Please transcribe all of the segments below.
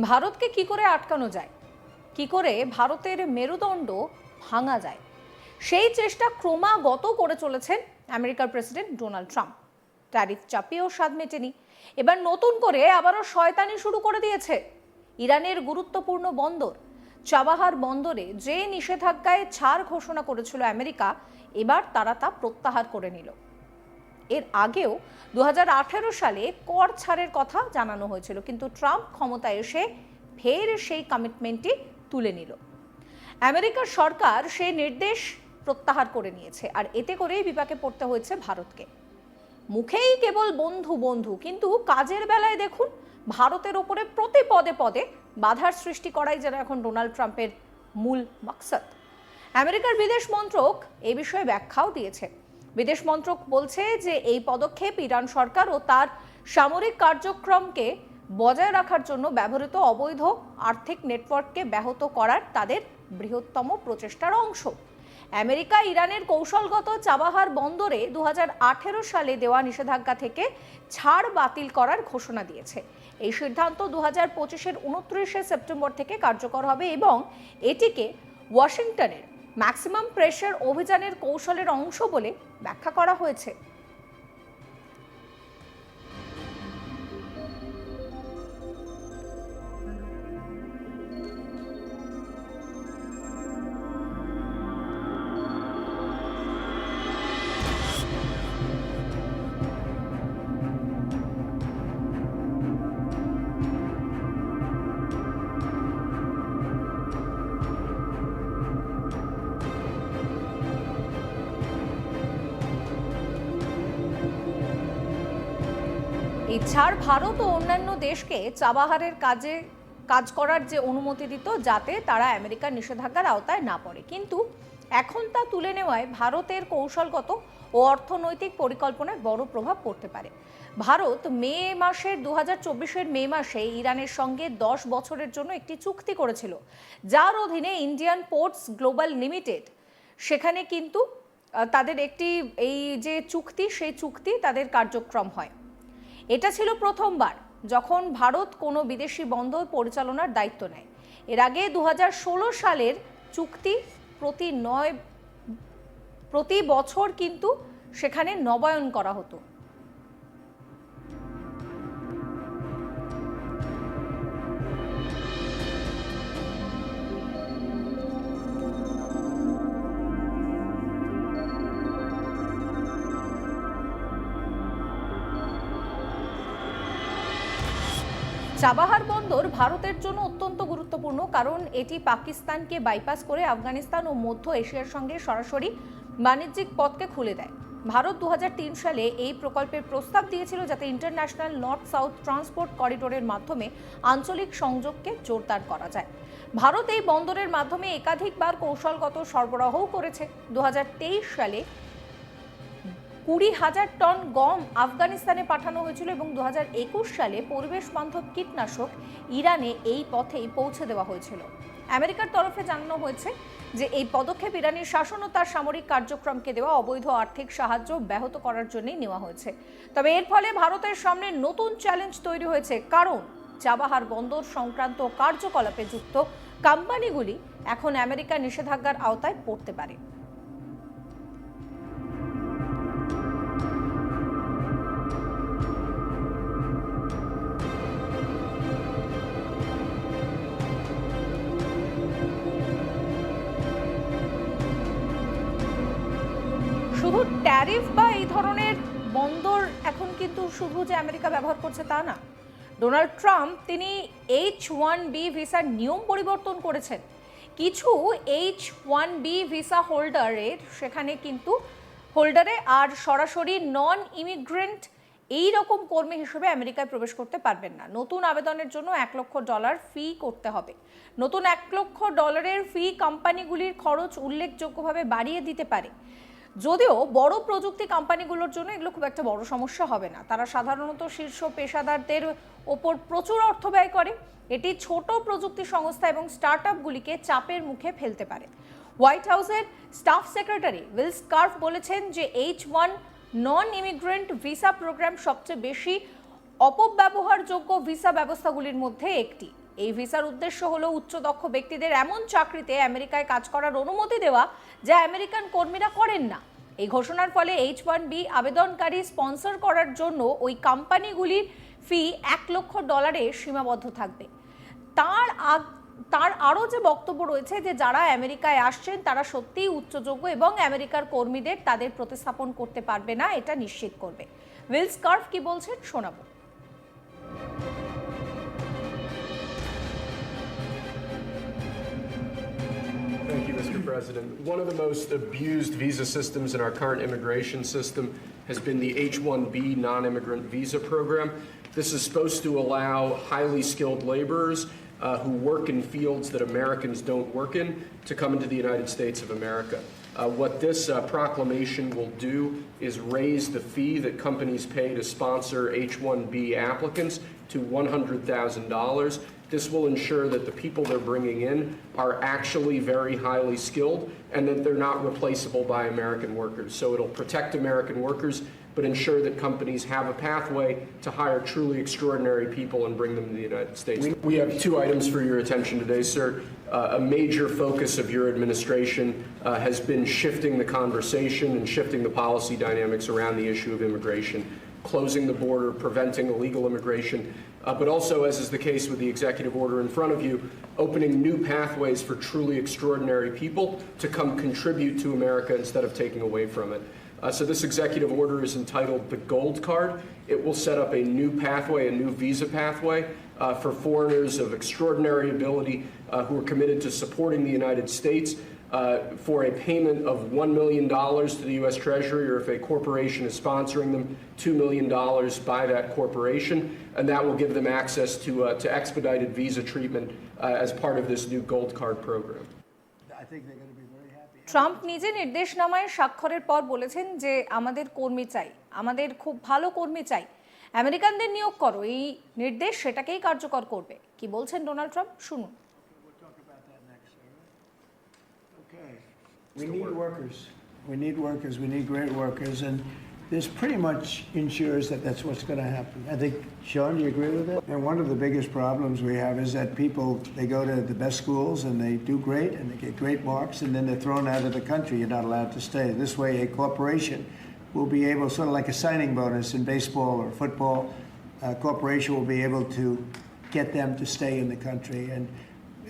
ভারতকে কি করে আটকানো যায়? কি করে ভারতের মেরুদণ্ড ভাঙা যায়? সেই চেষ্টা ক্রমাগত করে চলেছেন আমেরিকার প্রেসিডেন্ট ডোনাল্ড ট্রাম্প। ট্যারিফ চাপিয়েও স্বাদ মেটেনি। এবার নতুন করে আবারও শয়তানি শুরু করে দিয়েছে ইরানের গুরুত্বপূর্ণ বন্দর। চাবাহার বন্দরে যে নিষেধাজ্ঞায় ছাড় ঘোষণা করেছিল আমেরিকা, এবার তারা তা প্রত্যাহার করে নিল। এর আগেও দু হাজার আঠেরো সালে কর ছাড়ের কথা জানানো হয়েছিল, কিন্তু ট্রাম্প ক্ষমতায় এসে ফের সেই কমিটমেন্টটি তুলে নিল। আমেরিকার সরকার সেই নির্দেশ প্রত্যাহার করে নিয়েছে, আর এতে করেই বিপাকে পড়তে হয়েছে ভারতকে। মুখেই কেবল বন্ধু বন্ধু, কিন্তু কাজের বেলায় দেখুন, ভারতের ওপরে প্রতি পদে পদে বাধার সৃষ্টি করাই যেন এখন ডোনাল্ড ট্রাম্পের মূল মাকসাদ। আমেরিকার বিদেশ মন্ত্রক এ বিষয়ে ব্যাখ্যাও দিয়েছে। বিদেশ মন্ত্রক বলছে যে এই পদক্ষেপ ইরান সরকার ও তার সামরিক কার্যক্রমকে বজায় রাখার জন্য ব্যবহৃত অবৈধ আর্থিক নেটওয়ার্ককে ব্যাহত করার তাদের বৃহত্তম প্রচেষ্টার অংশ। আমেরিকা ইরানের কৌশলগত চাবাহার বন্দরে দুহাজার আঠেরো সালে দেওয়া নিষেধাজ্ঞা থেকে ছাড় বাতিল করার ঘোষণা দিয়েছে। এই সিদ্ধান্ত দু হাজার পঁচিশের উনত্রিশে সেপ্টেম্বর থেকে কার্যকর হবে এবং এটিকে ওয়াশিংটনের ম্যাক্সিমাম প্রেশার অভিযানের কৌশলের অংশ বলে ব্যাখ্যা করা হয়েছে। ছাড় ভারত ও অন্যান্য দেশকে চাবাহারের কাজে, কাজ করার যে অনুমতি দিত যাতে তারা আমেরিকার নিষেধাজ্ঞার আওতায় না পড়ে। কিন্তু এখন তা তুলে নেওয়ায় ভারতের কৌশলগত ও অর্থনৈতিক পরিকল্পনায় বড় প্রভাব পড়তে পারে। ভারত মে মাসের দু হাজার মে মাসে ইরানের সঙ্গে দশ বছরের জন্য একটি চুক্তি করেছিল, যার অধীনে ইন্ডিয়ান পোর্টস গ্লোবাল লিমিটেড। সেখানে কিন্তু তাদের একটি এই যে চুক্তি, সেই চুক্তি তাদের কার্যক্রম হয়। এটা ছিল প্রথমবার যখন ভারত কোনো বিদেশি বন্দর পরিচালনার দায়িত্ব নেয়। এর আগে দু হাজার ষোলো সালের চুক্তি প্রতি নয়, প্রতি বছর কিন্তু সেখানে নবায়ন করা হতো। চাবাহার বন্দর ভারতের জন্য অত্যন্ত গুরুত্বপূর্ণ, কারণ এটি পাকিস্তানকে বাইপাস করে আফগানিস্তান ও মধ্য এশিয়ার সঙ্গে সরাসরি বাণিজ্যিক পথকে খুলে দেয়। ভারত দু হাজার তিন সালে এই প্রকল্পের প্রস্তাব দিয়েছিল যাতে ইন্টারন্যাশনাল নর্থ সাউথ ট্রান্সপোর্ট করিডোরের মাধ্যমে আঞ্চলিক সংযোগকে জোরদার করা যায়। ভারত এই বন্দরের মাধ্যমে একাধিকবার কৌশলগত সরবরাহও করেছে। দু হাজার তেইশ সালে কুড়ি হাজার টন গম আফগানিস্তানে পাঠানো হয়েছিল এবং দু হাজার একুশ সালে পরিবেশ বান্ধব কীটনাশক ইরানে এই পথেই পৌঁছে দেওয়া হয়েছিল। আমেরিকার তরফে জানানো হয়েছে যে এই পদক্ষেপ ইরানের শাসন ও তার সামরিক কার্যক্রমকে দেওয়া অবৈধ আর্থিক সাহায্য ব্যাহত করার জন্যই নেওয়া হয়েছে। তবে এর ফলে ভারতের সামনে নতুন চ্যালেঞ্জ তৈরি হয়েছে, কারণ চাবাহার বন্দর সংক্রান্ত কার্যকলাপে যুক্ত কোম্পানিগুলি এখন আমেরিকার নিষেধাজ্ঞার আওতায় পড়তে পারে। ট্যারিফ বা এই ধরনের বন্দর এখন কিন্তু শুধু যে আমেরিকা ব্যবহার করছে তা না। ডোনাল্ড ট্রাম্প তিনি এইচ ওয়ান বি ভিসার নিয়ম পরিবর্তন করেছেন। কিছু এইচ ওয়ান বি ভিসা হোল্ডারের সেখানে কিন্তু হোল্ডারে আর সরাসরি নন ইমিগ্রেন্ট এই রকম কর্মী হিসেবে আমেরিকায় প্রবেশ করতে পারবেন না। নতুন আবেদনের জন্য এক লক্ষ ডলার ফি করতে হবে। নতুন এক লক্ষ ডলারের ফি কোম্পানিগুলির খরচ উল্লেখযোগ্যভাবে বাড়িয়ে দিতে পারে। যদিও বড় প্রযুক্তি কোম্পানিগুলোর জন্য এগুলো খুব একটা বড় সমস্যা হবে না। তারা সাধারণত শীর্ষ পেশাদারদের ওপর প্রচুর অর্থ ব্যয় করে। এটি ছোট প্রযুক্তি সংস্থা এবং স্টার্ট আপগুলিকে চাপের মুখে ফেলতে পারে। হোয়াইট হাউসের স্টাফ সেক্রেটারি উইল স্কার্ফ বলেছেন যে H one non immigrant visa program সবচেয়ে বেশি অপব্যবহারযোগ্য ভিসা ব্যবস্থাগুলির মধ্যে একটি। এই ভিসার উদ্দেশ্য হলো উচ্চ দক্ষ ব্যক্তিদের এমন চাকরিতে আমেরিকায় কাজ করার অনুমতি দেওয়া যা আমেরিকান কর্মীরা করেন না। এই ঘোষণার ফলে এইচ ওয়ান বি আবেদনকারী স্পন্সর করার জন্য ওই কোম্পানিগুলির ফি এক লক্ষ ডলারে সীমাবদ্ধ থাকবে। তার আগ, তার আরও যে বক্তব্য রয়েছে যে যারা আমেরিকায় আসছেন, তারা সত্যিই উচ্চযোগ্য এবং আমেরিকার কর্মীদের তাদের প্রতিস্থাপন করতে পারবে না, এটা নিশ্চিত করবে। উইলস কার্ভ কি বলছেন শোনাবো। Thank you, Mr. President. One of the most abused visa systems in our current immigration system has been the H-1B non-immigrant visa program. This is supposed to allow highly skilled laborers uh, who work in fields that Americans don't work in to come into the United States of America. Uh, what this uh, proclamation will do is raise the fee that companies pay to sponsor H-1B applicants to $100,000. This will ensure that the people they're bringing in are actually very highly skilled and that they're not replaceable by American workers. So it'll protect American workers, but ensure that companies have a pathway to hire truly extraordinary people and bring them to the United States. We- have two items for your attention today, sir. Uh, a major focus of your administration uh, has been shifting the conversation and shifting the policy dynamics around the issue of immigration, closing the border, preventing illegal immigration, uh, but also, as is the case with the executive order in front of you, opening new pathways for truly extraordinary people to come contribute to America instead of taking away from it. Uh, so this executive order is entitled the Gold Card. It will set up a new pathway, a new visa pathway uh, for foreigners of extraordinary ability uh, who are committed to supporting the United States uh, for a payment of $1 million to the U.S. Treasury, or if a corporation is sponsoring them, $2 million by that corporation. And that will give them access to, uh, to expedited visa treatment uh, as part of this new Gold Card program. I think they're going to be very happy. Trump নিজে নির্দেশনামায় স্বাক্ষরের পর বলেছেন যে আমাদের কর্মী চাই আমাদের খুব ভালো কর্মী চাই আমেরিকানদের নিয়োগ করো এই নির্দেশ সেটাকেই কার্যকর করবে কি বলছেন ডোনাল্ড ট্রাম্প শুনুন We need workers. We need workers. We need great workers. And this pretty much ensures that that's what's going to happen. I think, Sean, do you agree with that? And one of the biggest problems we have is that people, they go to the best schools and they do great and they get great marks and then they're thrown out of the country. You're not allowed to stay. This way, a corporation will be able, sort of like a signing bonus in baseball or football, a corporation will be able to get them to stay in the country. And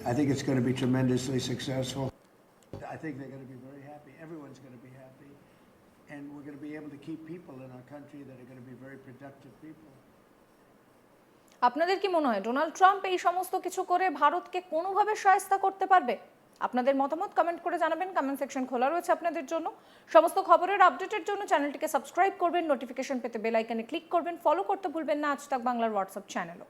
I think it's going to be tremendously successful. I think they're going to be very happy. Everyone's going to be happy. And we're going to be able to keep people in our country that are going to be very productive people. আপনাদের কি মনে হয়, Donald Trump এই সমস্ত কিছু করে ভারতকে কোনোভাবে সহায়তা করতে পারবে? আপনাদের মতামত কমেন্ট করে জানাবেন। কমেন্ট সেকশন খোলা রয়েছে আপনাদের জন্য। সমস্ত খবরের আপডেটের জন্য চ্যানেলটিকে সাবস্ক্রাইব করবেন। নোটিফিকেশন পেতে বেল আইকনে ক্লিক করবেন। ফলো করতে ভুলবেন না। আজ তাক বাংলার হোয়াটসঅ্যাপ চ্যানেলও